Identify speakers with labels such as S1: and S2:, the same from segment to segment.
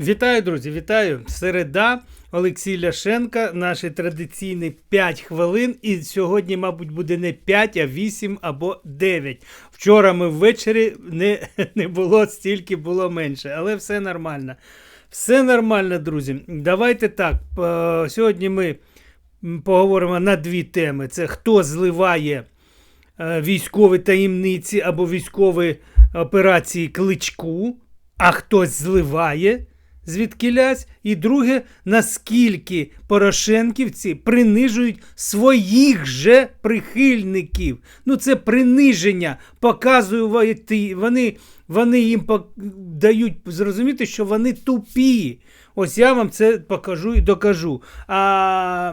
S1: Вітаю, друзі, вітаю! Середа, Олексій Ляшенка, наші традиційні 5 хвилин. І сьогодні, мабуть, буде не 5, а 8 або 9. Вчора ми ввечері не, не було стільки, було менше, але все нормально. Все нормально, друзі. Давайте так. Сьогодні ми поговоримо на дві теми: це хто зливає е, військові таємниці або військові операції кличку, а хтось зливає звідкилясь. І друге, наскільки Порошенківці принижують своїх же прихильників. Ну, це приниження. Показують, вони, вони їм дають зрозуміти, що вони тупі. Ось я вам це покажу і докажу. А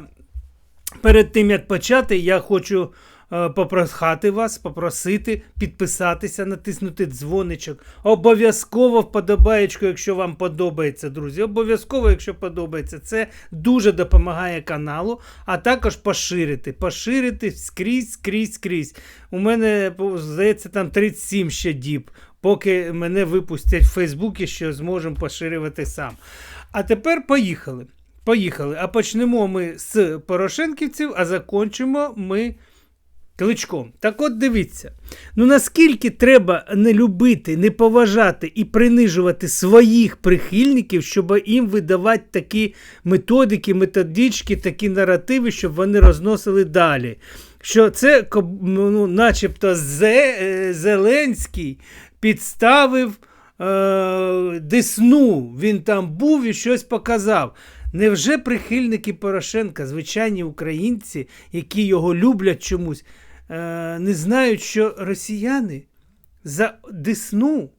S1: Перед тим як почати, я хочу попрохати вас, попросити підписатися, натиснути дзвоничок. Обов'язково вподобаєчку, якщо вам подобається, друзі. Обов'язково, якщо подобається, це дуже допомагає каналу, а також поширити. Поширити скрізь, скрізь, скрізь. У мене, здається, там 37 ще діб, поки мене випустять в Фейсбуці, що зможемо поширювати сам. А тепер поїхали. Поїхали. А почнемо ми з Порошенківців, а закончимо ми кличком. Так от дивіться. Ну наскільки треба не любити, не поважати і принижувати своїх прихильників, щоб їм видавати такі методики, методички, такі наративи, щоб вони розносили далі. Що це, ну, начебто, е, Зеленський підставив е, Десну. Він там був і щось показав. Невже прихильники Порошенка, звичайні українці, які його люблять чомусь, не знають, що росіяни за Десну,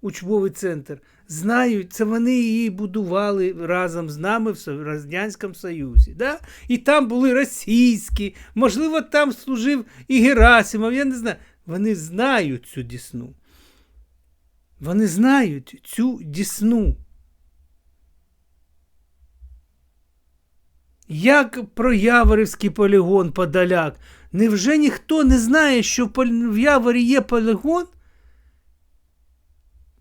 S1: учбовий центр, знають, це вони її будували разом з нами в Радянському Союзі. Да? І там були російські, можливо, там служив і Герасимов, я не знаю. Вони знають цю Десну. Вони знають цю Десну. Як про Яворівський полігон Подоляк. Невже ніхто не знає, що в Яворі є полігон?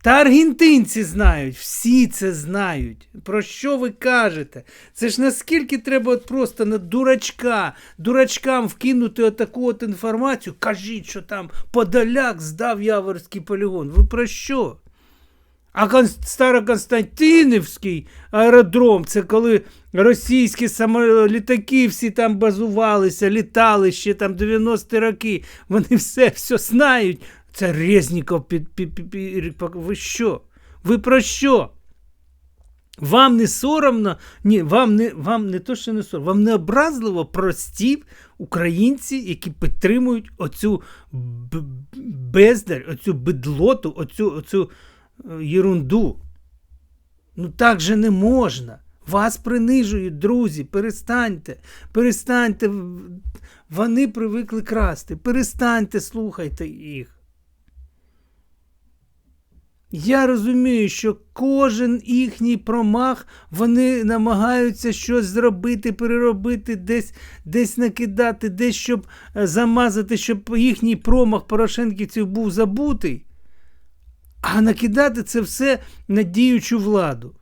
S1: Та аргентинці знають, всі це знають. Про що ви кажете? Це ж наскільки треба от просто на дурачка, дурачкам вкинути отаку от інформацію. Кажіть, що там Подоляк здав Яворський полігон. Ви про що? А Кон- Староконстантинівський аеродром це коли російські літаки всі там базувалися, літали ще там 90-ті роки. Вони все, все знають. Це Резніков під, під, під, під, ви що? Ви про що? Вам не соромно, ні, вам не, вам не то, що не соромно, вам не образливо прості українці, які підтримують оцю бездарь, оцю бедлоту, оцю, оцю єрунду. Ну так же не можна. Вас принижують, друзі, перестаньте, перестаньте. Вони привикли красти. Перестаньте, слухайте їх. Я розумію, що кожен їхній промах вони намагаються щось зробити, переробити, десь, десь накидати, десь щоб е, замазати, щоб їхній промах Порошенківців був забутий, а накидати це все на діючу владу.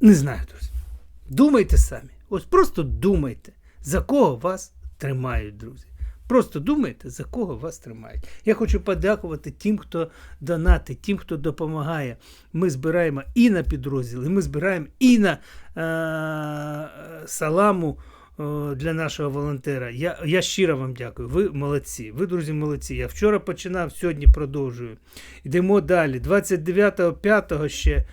S1: Не знаю, друзі. Думайте самі. Ось просто думайте, за кого вас тримають, друзі. Просто думайте, за кого вас тримають. Я хочу подякувати тим, хто донатить, тим, хто допомагає. Ми збираємо і на підрозділи, ми збираємо і на е- саламу е, для нашого волонтера. Я, я щиро вам дякую. Ви молодці. Ви, друзі, молодці. Я вчора починав, сьогодні продовжую. Йдемо далі. 29.05 ще е,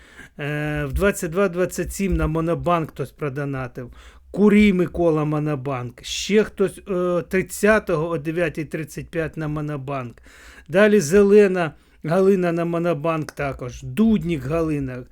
S1: в 22.27 на Монобанк хтось продонатив. Курій Микола Монобанк. Ще хтось е, 30-го о 9.35 на Монобанк. Далі Зелена Галина на Монобанк також. Дуднік Галина,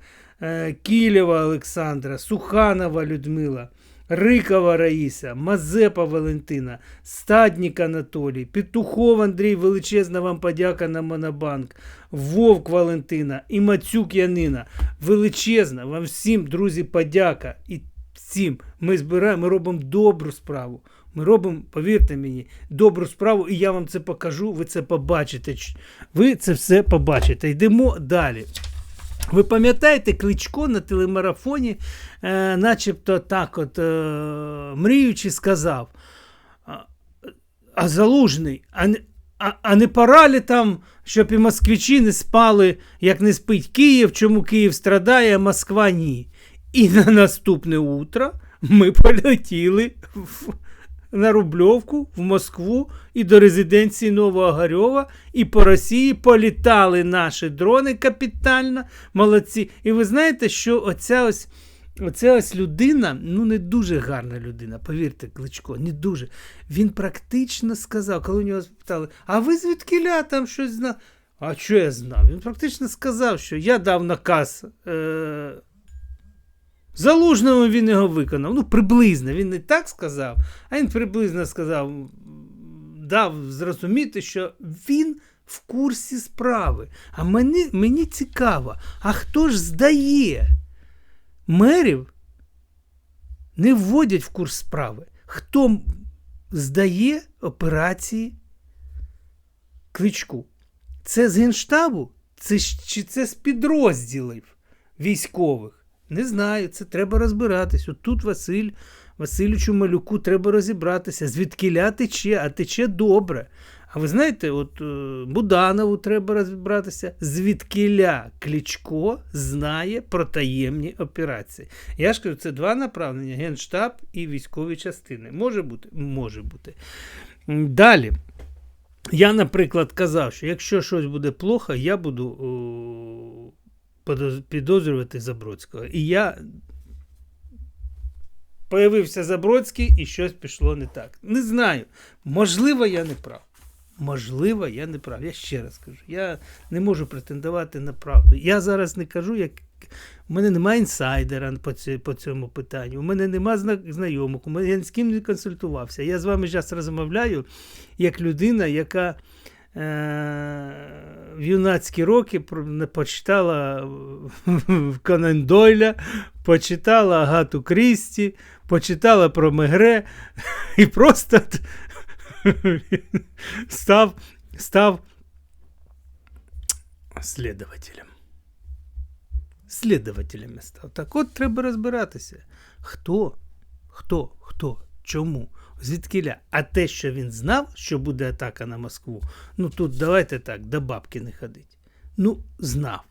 S1: е, Кілєва Олександра, Суханова Людмила. Рикова Раїса, Мазепа Валентина, Стаднік Анатолій, Петухов Андрій, величезна вам подяка на Монобанк, Вовк Валентина і Мацюк Янина. Величезна вам всім, друзі, подяка. І всім ми збираємо, ми робимо добру справу. Ми робимо, повірте мені, добру справу, і я вам це покажу, ви це побачите. Ви це все побачите. Йдемо далі. Ви пам'ятаєте, Кличко на телемарафоні, е, начебто так, от, е, мріючи, сказав: а, залужний, а не, а, а не пора ли там, щоб і москвичі не спали, як не спить Київ, чому Київ страдає, а Москва ні. І на наступне утро ми полетіли в, на Рубльовку, в Москву і до резиденції Новоогарьова, і по Росії політали наші дрони капітально. Молодці. І ви знаєте, що оця ось. Оця ось людина, ну не дуже гарна людина, повірте, Кличко, не дуже. Він практично сказав, коли у нього спитали, а ви звідкиля там щось знав? А що я знав? Він практично сказав, що я дав наказ. Е- Залужному він його виконав. Ну, приблизно. Він не так сказав, а він приблизно сказав, дав зрозуміти, що він в курсі справи. А мені, мені цікаво, а хто ж здає? Мерів не вводять в курс справи. Хто здає операції кличку? Це з Генштабу? Це, чи це з підрозділів військових? Не знаю, це треба розбиратись. От тут Василь, Василючу Малюку треба розібратися. Звідкиля тече, а тече добре. А ви знаєте, от е, Буданову треба розібратися, звідкиля Кличко знає про таємні операції. Я ж кажу, це два направлення: Генштаб і військові частини. Може бути? Може бути. Далі. Я, наприклад, казав, що якщо щось буде плохо, я буду подоз- підозрювати Забродського. І я появився Забродський і щось пішло не так. Не знаю. Можливо, я не прав. Можливо, я не прав. Я ще раз кажу. Я не можу претендувати на правду. Я зараз не кажу, як. У мене немає інсайдера по, ці- по цьому питанню. У мене нема зна- знайомих, у мене з ким не консультувався. Я з вами зараз розмовляю як людина, яка в юнацькі роки почитала Конан Дойля, почитала Агату Крісті, почитала про Мегре і просто став, став слідователем. Слідователями став. Так от треба розбиратися. Хто? Хто? Хто? Чому? Звідкиля? А те, що він знав, що буде атака на Москву, ну тут давайте так, до бабки не ходить. Ну, знав.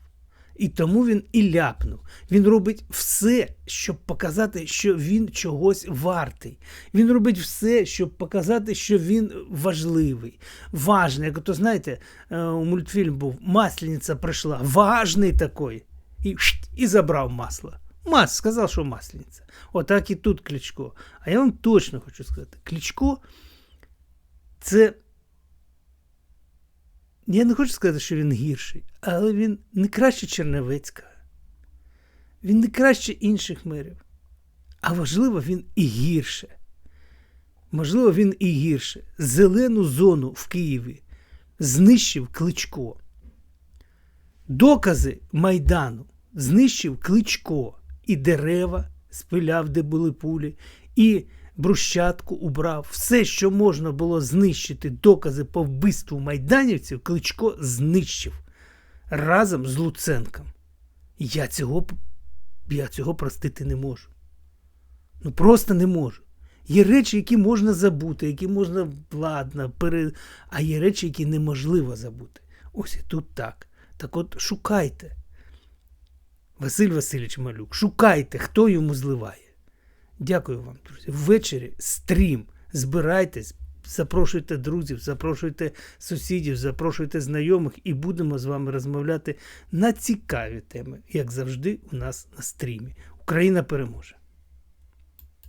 S1: І тому він і ляпнув. Він робить все, щоб показати, що він чогось вартий. Він робить все, щоб показати, що він важливий. Важний. Як то знаєте, е, у мультфільм був Маслениця прийшла, важний такий. І, і забрав масло. Мас, сказав, що маслениця. Отак і тут Кличко. А я вам точно хочу сказати: Кличко це. Я не хочу сказати, що він гірший, але він не краще Черневецька. Він не краще інших мерів. А важливо, він і гірше. Можливо, він і гірше. Зелену зону в Києві знищив Кличко. Докази Майдану знищив Кличко. І дерева спиляв, де були пулі, і брущатку убрав. Все, що можна було знищити, докази по вбивству майданівців, Кличко знищив разом з Луценком. Я цього, я цього простити не можу. Ну просто не можу. Є речі, які можна забути, які можна, ладно, пере... а є речі, які неможливо забути. Ось і тут так. Так от шукайте. Василь Васильович Малюк, шукайте, хто йому зливає. Дякую вам, друзі. Ввечері стрім. Збирайтесь, запрошуйте друзів, запрошуйте сусідів, запрошуйте знайомих і будемо з вами розмовляти на цікаві теми, як завжди, у нас на стрімі. Україна переможе!